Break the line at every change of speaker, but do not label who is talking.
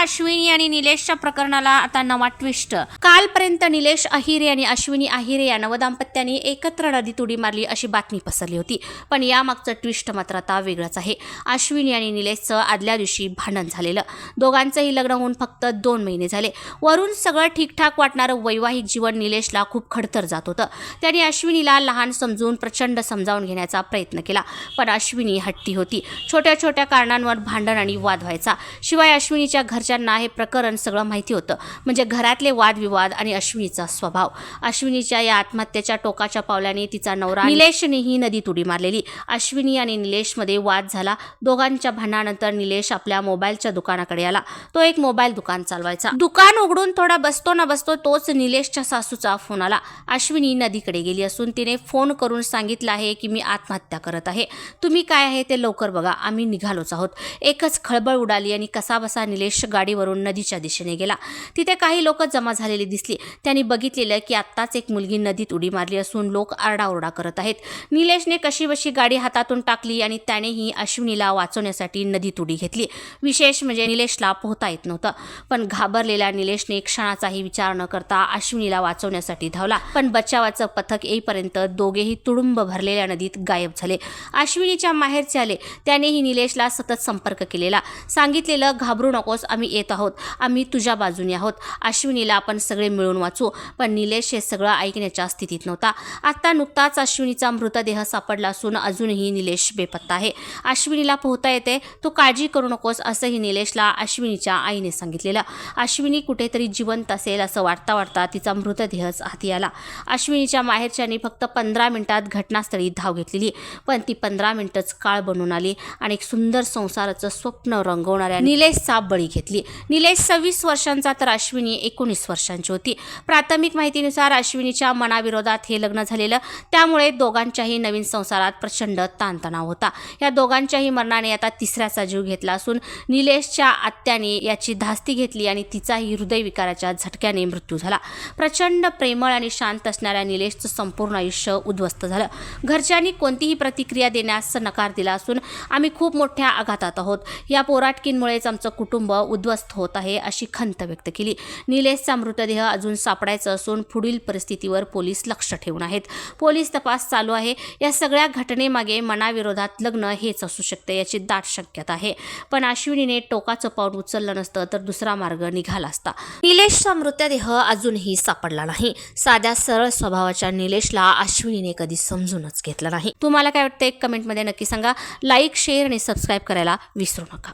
अश्विनी आणि निलेशच्या प्रकरणाला आता नवा ट्विस्ट. कालपर्यंत निलेश अहिरे आणि अश्विनी अहिरे या नवदाम्पत्याने एकत्र नदीत उडी मारली अशी बातमी पसरली होती. पण यामागचं ट्विस्ट मात्र आता वेगळंच आहे. अश्विनी आणि निलेशचं आदल्या दिवशी भांडण झालेलं. दोघांचंही लग्न होऊन फक्त दोन महिने झाले. वरून सगळं ठीकठाक वाटणारं वैवाहिक जीवन निलेशला खूप खडतर जात होतं. त्याने अश्विनीला लहान समजून प्रचंड समजावून घेण्याचा प्रयत्न केला. पण अश्विनी हट्टी होती. छोट्या छोट्या कारणांवर भांडण आणि वाद व्हायचा. शिवाय अश्विनीच्या घर घरच्यांना हे प्रकरण सगळं माहिती होतं. म्हणजे घरातले वादविवाद आणि अश्विनीचा स्वभाव. अश्विनीच्या या आत्महत्येच्या टोकाच्या पावल्याने तिचा नवरा निलेशनेही नदीत उडी मारलेली. अश्विनी आणि निलेशमध्ये वाद झाला. दोघांच्या भांडणानंतर निलेश आपल्या मोबाईलच्या दुकानाकडे आला. तो एक मोबाईल दुकान चालवायचा. दुकान उघडून थोडा बसतो ना बसतो तोच निलेशच्या सासूचा फोन आला. अश्विनी नदीकडे गेली असून तिने फोन करून सांगितलं आहे की मी आत्महत्या करत आहे. तुम्ही काय आहे ते लवकर बघा. आम्ही निघालोच आहोत. एकच खळबळ उडाली आणि कसाबसा निलेश गाडीवरून नदीच्या दिशेने गेला. तिथे काही लोक जमा झालेली दिसली. त्यांनी बघितलेलं की आत्ताच एक मुलगी नदीत उडी मारली असून लोक आरडाओरडा करत आहेत. निलेशने कशीबशी गाडी हातातून टाकली आणि त्यानेही अश्विनीला वाचवण्यासाठी नदीत उडी घेतली. विशेष म्हणजे निलेशला पोहता येत नव्हतं. पण घाबरलेल्या निलेशने क्षणाचाही विचार न करता अश्विनीला वाचवण्यासाठी धावला. पण बचावाचं पथक येईपर्यंत दोघेही तुडुंब भरलेल्या नदीत गायब झाले. अश्विनीच्या माहेरचे आले. त्यानेही निलेशला सतत संपर्क केलेला. सांगितलेलं घाबरू नकोस. आम्ही येत आहोत. आम्ही तुझ्या बाजूने आहोत. अश्विनीला आपण सगळे मिळून वाचू. पण निलेश हे सगळं ऐकण्याच्या स्थितीत नव्हता. आता नुकताच अश्विनीचा मृतदेह सापडला असून अजूनही निलेश बेपत्ता आहे. अश्विनीला पोहता येते. तू काळजी करू नकोस असंही निलेशला अश्विनीच्या आईने सांगितलेलं. अश्विनी कुठेतरी जिवंत असेल असं वाटता वाटता तिचा मृतदेहच हाती आला. अश्विनीच्या माहेरच्यानी फक्त पंधरा मिनिटात घटनास्थळी धाव घेतलेली. पण ती पंधरा मिनिटच काळ बनून आली आणि एक सुंदर संसाराचं स्वप्न रंगवणाऱ्या निलेशचा बळी घेतली. निलेश सव्वीस वर्षांचा तर अश्विनी एकोणीस वर्षांची होती. प्राथमिक माहितीनुसार अश्विनीच्या मनाविरोधात हे लग्न झालेलं त्यामुळे दोघांच्याही नवीन संसारात प्रचंड ताणतणाव होता. या दोघांच्याही मरणाने आता तिसऱ्याचा जीव घेतला असून निलेशच्या आत्याने याची धास्ती घेतली आणि तिचाही हृदयविकाराच्या झटक्याने मृत्यू झाला. प्रचंड प्रेमळ आणि शांत असणाऱ्या निलेशचं संपूर्ण आयुष्य उद्ध्वस्त झालं. घरच्यांनी कोणतीही प्रतिक्रिया देण्यास नकार दिला असून आम्ही खूप मोठ्या आघातात आहोत. या पोराटकींमुळेच आमचं कुटुंब उद्ध्वस्त होत आहे अशी खंत व्यक्त केली. निलेशचा मृतदेह अजून सापडायचा असून पुढील परिस्थितीवर पोलीस लक्ष ठेवून आहेत. पोलीस तपास चालू आहे. या सगळ्या घटनेमागे मनाविरोधात लग्न हेच असू शकते याची दाट शक्यता आहे. पण अश्विनीने टोकाचं पाऊल उचललं नसतं तर दुसरा मार्ग निघाला असता. निलेशचा मृतदेह अजूनही सापडला नाही. साध्या सरळ स्वभावाच्या निलेशला अश्विनीने कधी समजूनच घेतलं नाही. तुम्हाला काय वाटतं एक कमेंटमध्ये नक्की सांगा. लाईक शेअर आणि सबस्क्राईब करायला विसरू नका.